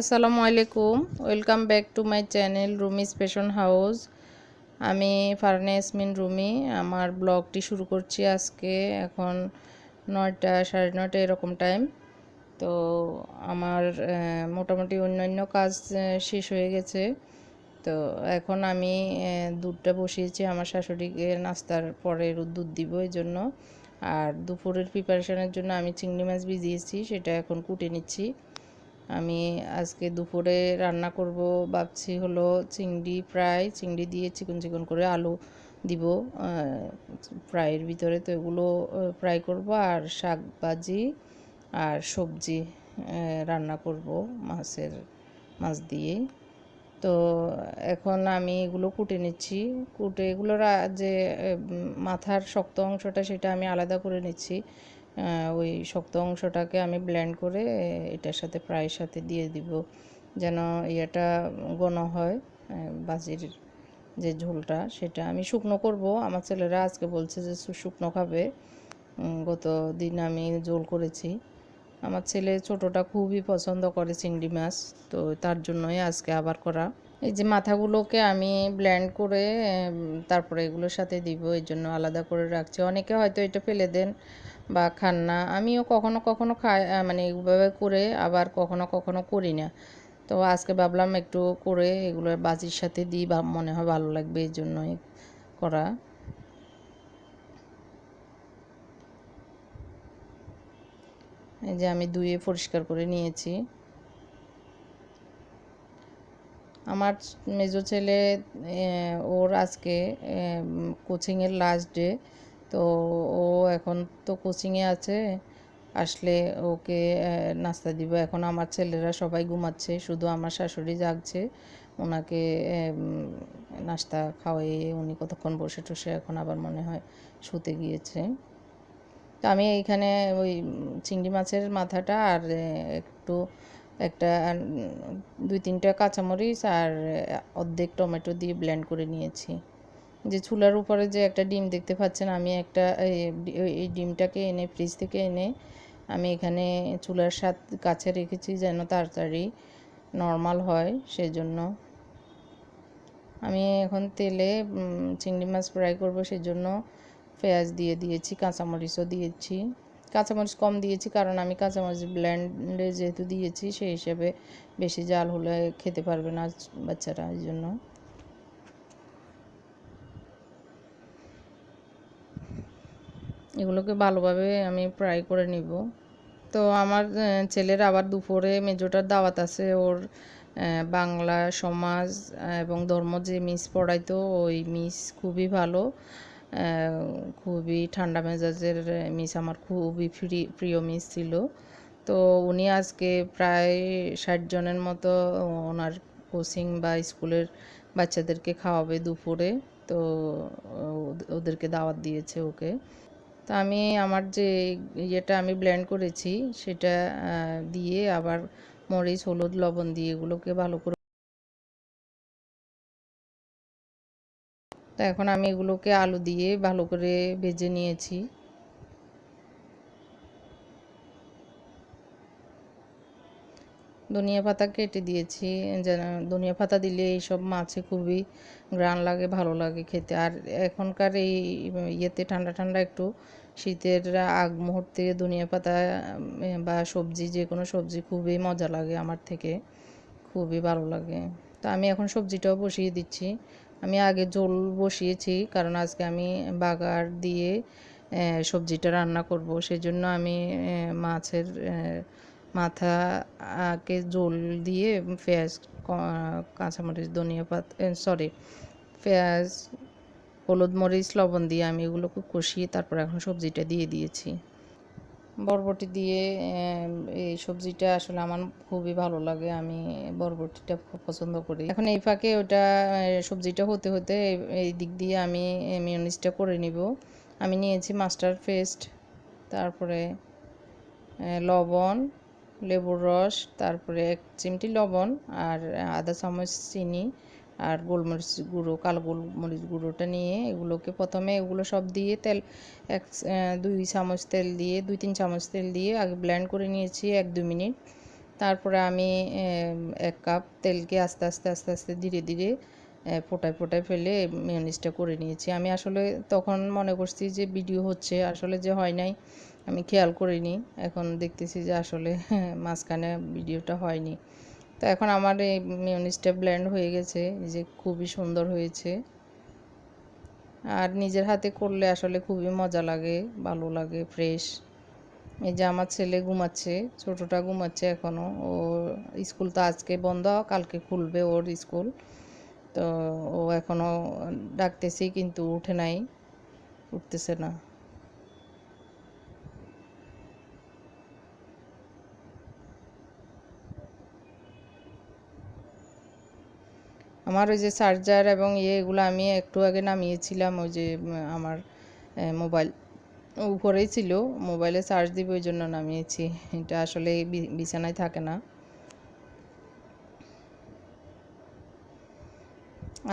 আসসালামু আলাইকুম। Welcome back to my channel Rumis fashion house আমি ফারনে ইয়াসমিন রুমি। আমার ব্লগটি শুরু করছি আজকে এখন নয়টা, সাড়ে নয়টা এরকম টাইম তো আমার মোটামুটি অন্যান্য কাজ শেষ হয়ে গেছে। তো এখন আমি দুধটা বসিয়েছি। আমার শাশুড়িকে নাস্তার পরে দুধ দিব এই জন্য আর দুপুরের প্রিপারেশনের জন্য আমি চিংড়ি মাছ ভিজিয়েছি, সেটা এখন কুটে নিচ্ছি। আমি আজকে দুপুরে রান্না করব, ভাবছি হলো চিংড়ি ফ্রাই, চিংড়ি দিয়ে চিকন চিকন করে আলু দিব। ফ্রাইয়ের ভিতরে তো এগুলো ফ্রাই করব আর শাক ভাজি আর সবজি রান্না করব মাছের, মাছ দিয়ে। তো এখন আমি এগুলো কুটে নিচ্ছি। কুটে এগুলোর যে মাথার শক্ত অংশটা সেটা আমি আলাদা করে নিচ্ছি। ওই শক্ত অংশটাকে আমি ব্লেন্ড করে এটার সাথে ফ্রাইয়ের সাথে দিয়ে দিব। যেন ইয়েটা ঘন হয় বাজির যে ঝোলটা সেটা। আমি শুকনো করব। আমার ছেলেরা আজকে বলছে যে শুকনো খাবে। গত দিন আমি ঝোল করেছি। আমার ছেলে ছোটটা খুবই পছন্দ করে চিংড়ি মাছ, তো তার জন্যই আজকে আবার করা। এই যে মাথাগুলোকে আমি ব্লেন্ড করে তারপরে এগুলোর সাথে দিব এই জন্য আলাদা করে রাখছি। অনেকে হয়তো এটা ফেলে দেন। বা খান না। আমিও কখনো কখনো খাই মানে এইভাবে করে আবার কখনো কখনো করি না। তো আজকে ভাবলাম একটু করে এগুলো বাজির সাথে দিই, বা মনে হয় ভালো লাগবে এই জন্যই করা। এই যে আমি ধুয়ে পরিষ্কার করে নিয়েছি। আমার মেজো ছেলে ওর আজকে কোচিংয়ের লাস্ট ডে তো ও এখন তো কোচিংয়ে আছে। আসলে ওকে নাস্তা দিব। এখন আমার ছেলেরা সবাই ঘুমাচ্ছে, শুধু আমার শাশুড়ি জাগছে। ওনাকে নাস্তা খাওয়াইয়ে উনি কতক্ষণ বসে টসে এখন আবার মনে হয় শুতে গিয়েছে। তো আমি এইখানে ওই চিংড়ি মাছের মাথাটা আর একটু একটা দুই তিনটা কাঁচামরিচ আর অর্ধেক টমেটো দিয়ে ব্লেন্ড করে নিয়েছি। যে চুলার উপরে যে একটা ডিম দেখতে পাচ্ছেন, আমি একটা এই ডিমটাকে এনে, ফ্রিজ থেকে এনে আমি এখানে চুলার সাথ কাছে রেখেছি যেন তাড়াতাড়ি নর্মাল হয়, সেজন্য। আমি এখন তেলে চিংড়ি মাছ ফ্রাই করব, সেজন্য পেঁয়াজ দিয়ে দিয়েছি, কাঁচামরিচও দিয়েছি। কাঁচামরিচ কম দিয়েছি কারণ আমি কাঁচামরিচ ব্লেন্ডে যেহেতু দিয়েছি, সেই হিসেবে বেশি জাল হলে খেতে পারবে না বাচ্চারা, এই জন্য। এগুলোকে ভালোভাবে আমি ফ্রাই করে নিব। তো আমার ছেলের আবার দুপুরে মেজোটার দাওয়াত আছে। ওর বাংলা সমাজ এবং ধর্ম যে মিস পড়াইতো, ওই মিস খুবই ভালো। খুবই ঠান্ডা মেজাজের মিস, আমার খুবই প্রি প্রিয় মিস ছিল। তো উনি আজকে প্রায় ষাট জনের মতো ওনার কোচিং বা স্কুলের বাচ্চাদেরকে খাওয়াবে দুপুরে। তো ওদেরকে দাওয়াত দিয়েছে ওকে। তো আমি আমার যে ইয়েটা আমি ব্লেন্ড করেছি, সেটা দিয়ে আবার মরিচ, হলুদ, লবণ দিয়ে এগুলোকে ভালো করে তো এখন আমি এগুলোকে আলু দিয়ে ভালো করে ভেজে নিয়েছি। ধনিয়া পাতা কেটে দিয়েছি, যেন ধনিয়া পাতা দিলে এইসব মাছে খুবই গ্রান লাগে, ভালো লাগে খেতে। আর এখনকার এই ইয়েতে ঠান্ডা ঠান্ডা একটু শীতের আগ মুহূর্তে ধনিয়া পাতা বা সবজি, যে কোনো সবজি খুবই মজা লাগে আমার থেকে, খুবই ভালো লাগে। তো আমি এখন সবজিটাও বসিয়ে দিচ্ছি। আমি আগে ঝোল বসিয়েছি, কারণ আজকে আমি বাগার দিয়ে সবজিটা রান্না করব। সেজন্য আমি মাছের মাথাকে ঝোল দিয়ে পেঁয়াজ কাঁচামরিচ, ধনিয়া পাতা সরি পেঁয়াজ, হলুদ মরিচ, লবণ দিয়ে আমি এগুলোকে কষিয়ে তারপর এখন সবজিটা দিয়ে দিয়েছি। বরবটি দিয়ে এই সবজিটা আসলে আমার খুবই ভালো লাগে। আমি বরবটিটা খুব পছন্দ করি। এখন এই ফাঁকে ওটা সবজিটা হতে হতে এই দিক দিয়ে আমি মিউনিসটা করে নিব। আমি নিয়েছি মাস্টার পেস্ট তারপরে লবণ লেবুর রস, তারপরে এক চিমটি লবণ আর আধা চামচ, চিনি আর গোলমরিচ গুঁড়ো, কালো গোলমরিচ গুঁড়োটা নিয়ে এগুলোকে প্রথমে এগুলো সব দিয়ে তেল, এক দুই চামচ তেল দিয়ে, দুই তিন চামচ তেল দিয়ে আগে ব্লেন্ড করে নিয়েছি এক দু মিনিট। তারপরে আমি এক কাপ তেলকে আস্তে আস্তে আস্তে আস্তে ধীরে ধীরে ফোটায় ফোটায় ফেলে মেয়নিজটা করে নিয়েছি। আমি আসলে তখন মনে করছি যে ভিডিও হচ্ছে, আসলে যে হয় নাই আমি খেয়াল করিনি, এখন দেখতেছি যে আসলে মাঝখানে ভিডিওটা হয়নি। তো এখন আমার এই মেয়নিজটা ব্ল্যান্ড হয়ে গেছে যে খুবই সুন্দর হয়েছে। আর নিজের হাতে করলে আসলে খুবই মজা লাগে, ভালো লাগে ফ্রেশ এই যে আমার ছেলে ঘুমাচ্ছে, ছোটটা ঘুমাচ্ছে এখনও ও স্কুল তো আজকে বন্ধ, কালকে খুলবে ওর স্কুল। তো ও এখনও ডাকতেছি কিন্তু উঠে নাই, উঠতেছে না। আমার ওই যে চার্জার এবং ইয়ে এগুলো আমি একটু আগে নামিয়েছিলাম, ওই যে আমার মোবাইল। উপরেই ছিল, মোবাইলে চার্জ দিব ওই জন্য নামিয়েছি। এটা আসলে বিছানায় থাকে না।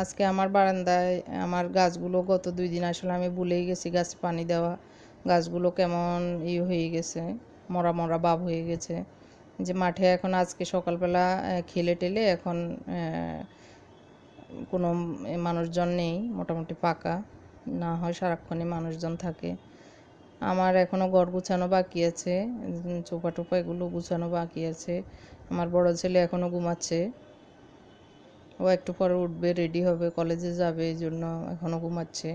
আজকে আমার বারান্দায়, আমার গাছগুলো গত দুই দিন আসলে আমি ভুলেই গেছি গাছে পানি দেওয়া। গাছগুলো কেমন ই হয়ে গেছে, মরা মরা ভাব হয়ে গেছে। যে মাঠে এখন আজকে সকালবেলা খেলে টেলে এখন কোনো মানুষজন নেই, মোটামুটি পাকা। না হয় সারাক্ষণই মানুষজন থাকে। আমার এখনও ঘর গুছানো বাকি আছে চোপা টোপা এগুলো গুছানো বাকি আছে। আমার বড় ছেলে এখনও ঘুমাচ্ছে। ও একটু পরে উঠবে রেডি হবে কলেজে যাবে, এই জন্য এখনও ঘুমাচ্ছে।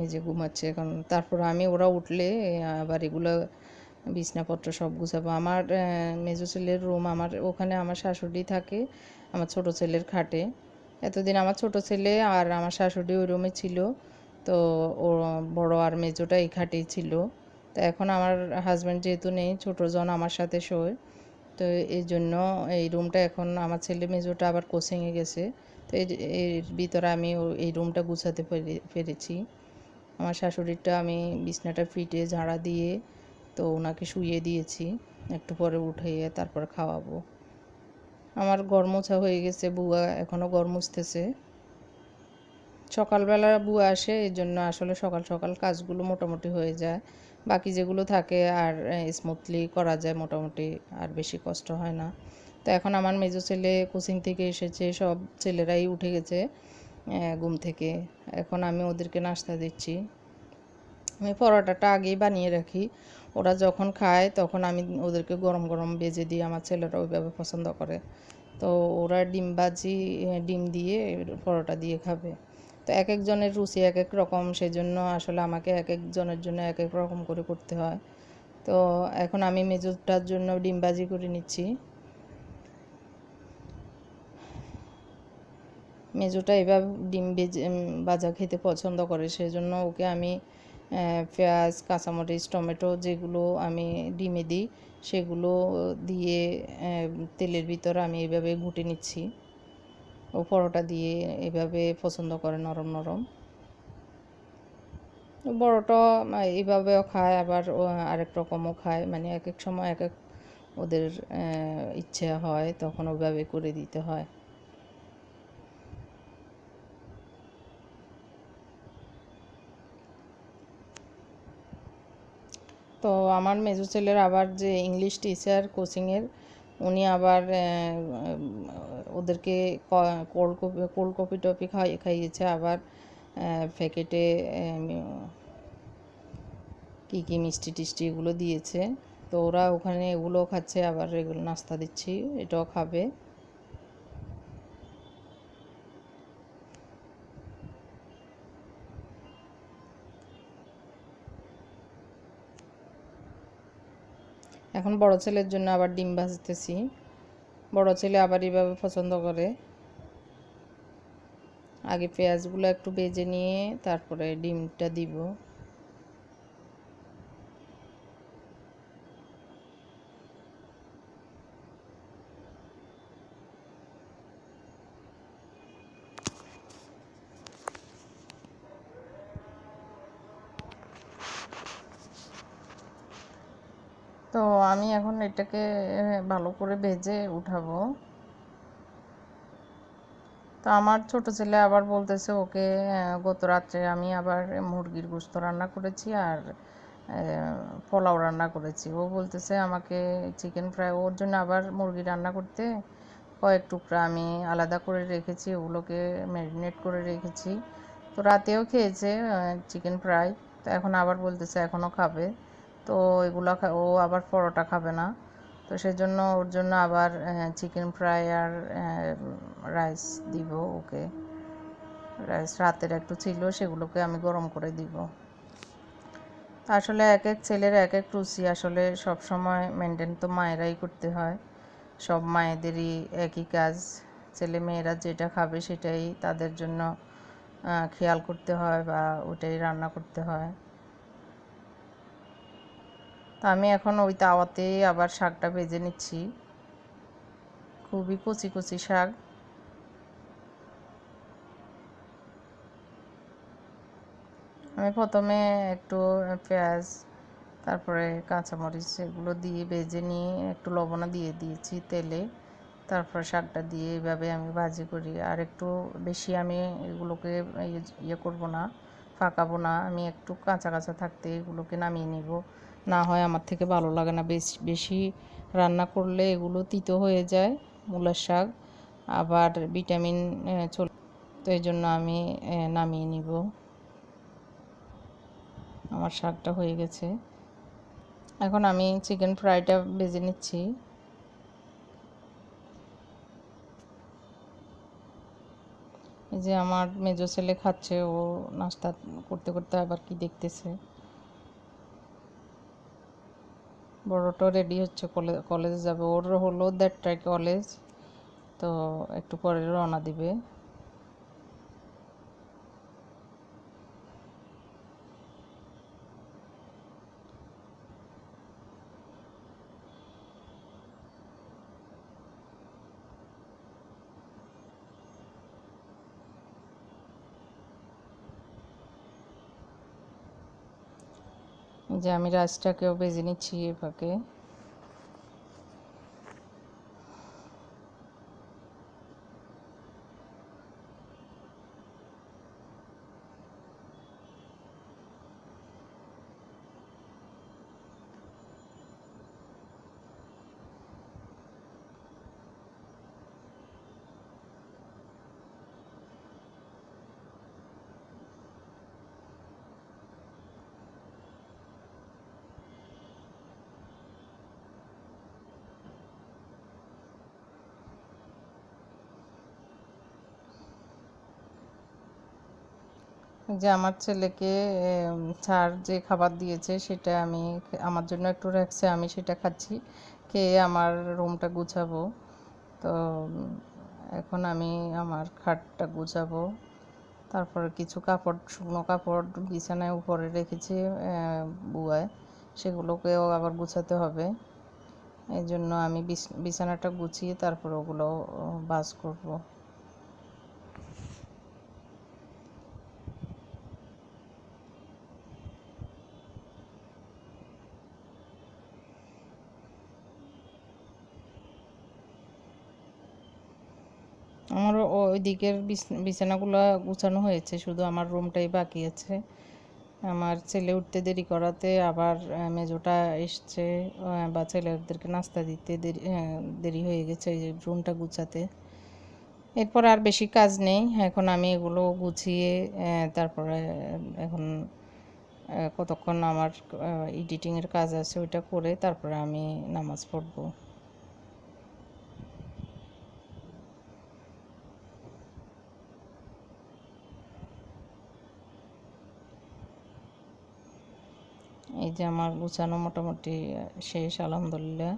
এই যে ঘুমাচ্ছে এখন। তারপর আমি, ওরা উঠলে আবার এগুলো বিছনাপত্র সব গুছাবো। আমার মেজো ছেলের রুম আমার ওখানে আমার শাশুড়ি থাকে, আমার ছোট ছেলের খাটে। এতদিন আমার ছোট ছেলে আর আমার শাশুড়ি ওই রুমে ছিল, তো ও বড় আর মেজোটা এই খাটেই ছিল। তো এখন আমার হাজব্যান্ড যেহেতু নেই, ছোটো জন আমার সাথে শোয়। তো এই জন্য এই রুমটা এখন আমার ছেলে মেজোটা আবার কোচিংয়ে গেছে। তো এর ভিতরে আমি এই রুমটা গুছাতে পেরে, পেরেছি। আমার শাশুড়িটা আমি বিছনাটা ফিটে ঝাড়া দিয়ে তো ওনাকে শুইয়ে দিয়েছি। একটু পরে উঠিয়ে তারপর খাওয়াবো। আমার গরমোছা হয়ে গেছে, বুয়া এখনও গরমুছতেছে সকালবেলা বুয়া আসে এই জন্য আসলে সকাল সকাল কাজগুলো মোটামুটি হয়ে যায়। বাকি যেগুলো থাকে আর স্মুথলি করা যায় মোটামুটি, আর বেশি কষ্ট হয় না। তো এখন আমার মেজো ছেলে কোচিং থেকে এসেছে, সব ছেলেরাই উঠে গেছে ঘুম থেকে। এখন আমি ওদেরকে নাস্তা দিচ্ছি। আমি পরোটাটা আগেই বানিয়ে রাখি। ওরা যখন খায় তখন আমি ওদেরকে গরম গরম বেজে দিই আমার ছেলেরা ওইভাবে পছন্দ করে। তো ওরা ডিম বাজি ডিম দিয়ে পরোটা দিয়ে খাবে। তো এক একজনের রুচি এক এক রকম সেই জন্য আসলে আমাকে এক একজনের জন্য এক এক রকম করে করতে হয়। তো এখন আমি মেজোটার জন্য ডিম বাজি করে নিচ্ছি। মেজোটা এবার ডিম বেজে বাজা খেতে পছন্দ করে সেই জন্য ওকে আমি পেঁয়াজ, কাঁচামরিচ, টমেটো যেগুলো আমি ডিমে দিই, সেগুলো দিয়ে তেলের ভিতর আমি এইভাবে ঘুটে নিচ্ছি। ও পরোটা দিয়ে এভাবে পছন্দ করে নরম নরম। বড়টা এইভাবেও খায়, আবার আরেক রকমও খায়। মানে এক এক সময় এক এক ওদের ইচ্ছে হয়, তখন ওইভাবে করে দিতে হয়। তো আমার মেজো ছেলের আবার যে ইংলিশ টিচার কোচিংয়ের উনি আবার ওদেরকে কোল্ড কপি কোল্ড কপি টপি খাই, খাইয়েছে আবার প্যাকেটে কী কী মিষ্টি টিষ্টি এগুলো দিয়েছে। তো ওরা ওখানে এগুলো খাচ্ছে, আবার এগুলো নাস্তা দিচ্ছি, এটাও খাবে। এখন বড় ছেলের জন্য আবার ডিম ভাজতেছি। বড় ছেলে আবার এভাবে পছন্দ করে। আগে পেঁয়াজগুলো একটু বেজে নিয়ে তারপরে ডিমটা দিব তো আমি এখন এটাকে ভালো করে ভেজে উঠাবো। তো আমার ছোট ছেলে আবার বলতেছে, ওকে গত রাত্রে আমি আবার মুরগির গোস্ত রান্না করেছি আর পোলাও রান্না করেছি। ও বলতেছে, আমাকে চিকেন ফ্রাই ওর জন্য আবার মুরগি রান্না করতে কয়েক টুকরা আমি আলাদা করে রেখেছি, ওগুলোকে ম্যারিনেট করে রেখেছি। তো রাতেও খেয়েছে চিকেন ফ্রাই তো এখন আবার বলতেছে এখনও খাবে। তো এগুলো ও আবার পরোটা খাবে না। তো সেজন্য ওর জন্য আবার চিকেন ফ্রাই আর রাইস দিব ওকে। রাইস রাতের একটু ছিল, সেগুলোকে আমি গরম করে দিব। আসলে এক এক ছেলের এক এক রুচি আসলে সব সময় মেনটেন তো মায়েরাই করতে হয়। সব মায়েদেরই একই কাজ। ছেলে মেয়েরা যেটা খাবে সেটাই তাদের জন্য খেয়াল করতে হয় বা ওটাই রান্না করতে হয়। তো আমি এখন ওই তাওয়াতে আবার শাকটা ভেজে নিচ্ছি। খুবই কচি কচি শাক। আমি প্রথমে একটু পেঁয়াজ, তারপরে কাঁচামরিচ এগুলো দিয়ে ভেজে নিয়ে একটু লবণও দিয়ে দিয়েছি তেলে। তারপর শাকটা দিয়ে এইভাবে আমি ভাজি করি। আর একটু বেশি আমি এগুলোকে ইয়ে করব না, ফাঁকাবো না। আমি একটু কাঁচা কাঁচা থাকতে এগুলোকে নামিয়ে নিব। না হয় আমার থেকে ভালো লাগে না। বেশি বেশি রান্না করলে এগুলো তিতো হয়ে যায়, মূলার শাক, আবার ভিটামিন চল, তো এই জন্য আমি নামিয়ে নিব। আমার শাকটা হয়ে গেছে। এখন আমি চিকেন ফ্রাইটা বেজে নিচ্ছি। যে আমার মেজো ছেলে খাচ্ছে, ও নাস্তা করতে করতে আবার কি দেখতেছে। বড়টা রেডি হচ্ছে কলেজে যাবে। ওর হলো দেড়টায় কলেজ তো একটু পরে রওনা দিবে। যে আমি রাজটাকেও বেজে নিচ্ছি এভাবে। যে আমার ছেলেকে স্যার যে খাবার দিয়েছে সেটা আমি আমার জন্য একটু রাখছে, আমি সেটা খাচ্ছি, খেয়ে আমার রুমটা গুছাবো। তো, এখন আমি আমার খাটটা গুছাবো। তারপর কিছু কাপড়, শুকনো কাপড় বিছানায় উপরে রেখেছি বুয়ায়। সেগুলোকেও আবার গুছাতে হবে। এই জন্য আমি বিছানাটা গুছিয়ে তারপর ওগুলো বাস করব। আমারও ওই দিকের বিছানাগুলো গুছানো হয়েছে, শুধু আমার রুমটাই বাকি আছে। আমার ছেলে উঠতে দেরি করাতে আবার মেজোটা এসছে বা ছেলেদেরকে নাস্তা দিতে দেরি দেরি হয়ে গেছে রুমটা গুছাতে। এরপর আর বেশি কাজ নেই, এখন আমি এগুলো গুছিয়ে তারপরে, এখন কতক্ষণ আমার এডিটিংয়ের কাজ আছে ওইটা করে তারপরে আমি নামাজ পড়ব। এই যে আমার গুছানো মোটামুটি শেষ, আলহামদুলিল্লাহ।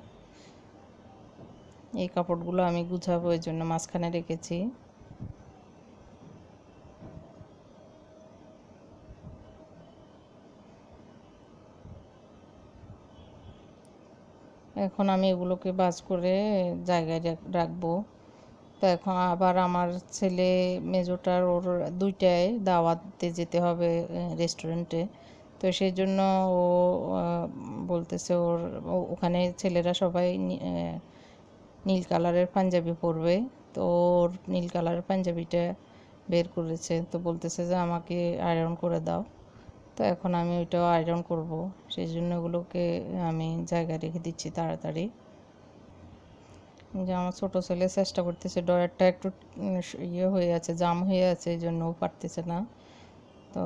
এই কাপড়গুলো আমি গুছাবো, এই জন্য মাঝখানে রেখেছি। এখন আমি এগুলোকে বাজ করে জায়গায় রাখব। তো এখন আবার আমার ছেলে, মেজোটার ওর দুইটায় দাওয়াতে যেতে হবে রেস্টুরেন্টে তো সেই জন্য ও বলতেছে ওর ওখানে ছেলেরা সবাই নীল কালারের পাঞ্জাবি পরবে। তো ওর নীল কালারের পাঞ্জাবিটা বের করেছে। তো বলতেছে যে আমাকে আয়রন করে দাও। তো এখন আমি ওইটাও আয়রন করব। সেই জন্য ওগুলোকে আমি জায়গায় রেখে দিচ্ছি তাড়াতাড়ি। যে আমার ছোটো ছেলে চেষ্টা করতেছে ডয়ারটা একটু ইয়ে হয়ে আছে, জাম হয়ে আছে, এই জন্য ও পারতেছে না। তো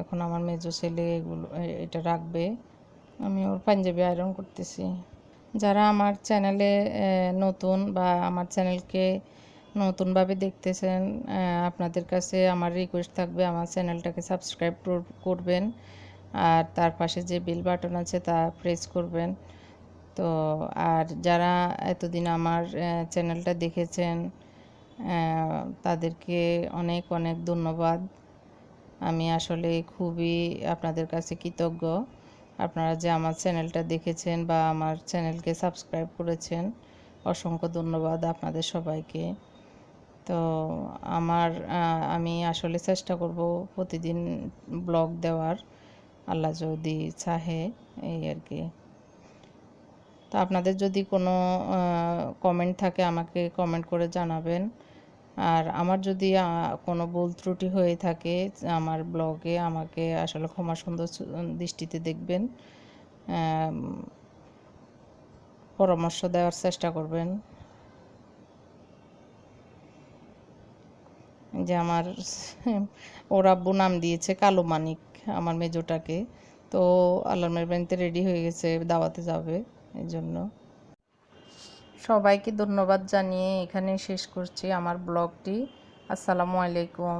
এখন আমার মেজো ছেলে এগুলো এটা রাখবে। আমি ওর পাঞ্জাবি আয়রন করতেছি। যারা আমার চ্যানেলে নতুন বা আমার চ্যানেলকে নতুনভাবে দেখতেছেন আপনাদের কাছে আমার রিকোয়েস্ট থাকবে আমার চ্যানেলটাকে সাবস্ক্রাইব করবেন। আর তার পাশে যে বিল বাটন আছে তা প্রেস করবেন। তো আর যারা এতদিন আমার চ্যানেলটা দেখেছেন তাদেরকে অনেক অনেক ধন্যবাদ। আমি আসলে খুবই আপনাদের কাছে কৃতজ্ঞ। আপনারা যে আমার চ্যানেলটা দেখেছেন বা আমার চ্যানেলকে সাবস্ক্রাইব করেছেন, অসংখ্য ধন্যবাদ আপনাদের সবাইকে। তো আমার আমি আসলে চেষ্টা করব প্রতিদিন ব্লগ দেওয়ার, আল্লাহ যদি চাহে, এই আর কি। তো আপনাদের যদি কোনো কমেন্ট থাকে আমাকে কমেন্ট করে জানাবেন। আর আমার যদি কোনো ভুল ত্রুটি হয়ে থাকে, আমার ব্লগে আমাকে আসলে ক্ষমা সুন্দর দৃষ্টিতে দেখবেন। পরামর্শ দেওয়ার চেষ্টা করবেন। যে আমার ওর আব্বু নাম দিয়েছে কালো মানিক, আমার মেজোটাকে। তো আল্লাহর মেরবানিতে রেডি হয়ে গেছে, দাওয়াতে যাবে এই জন্য সবাইকে ধন্যবাদ জানিয়ে এখানে শেষ করছি আমার ব্লগটি। আসসালামু আলাইকুম।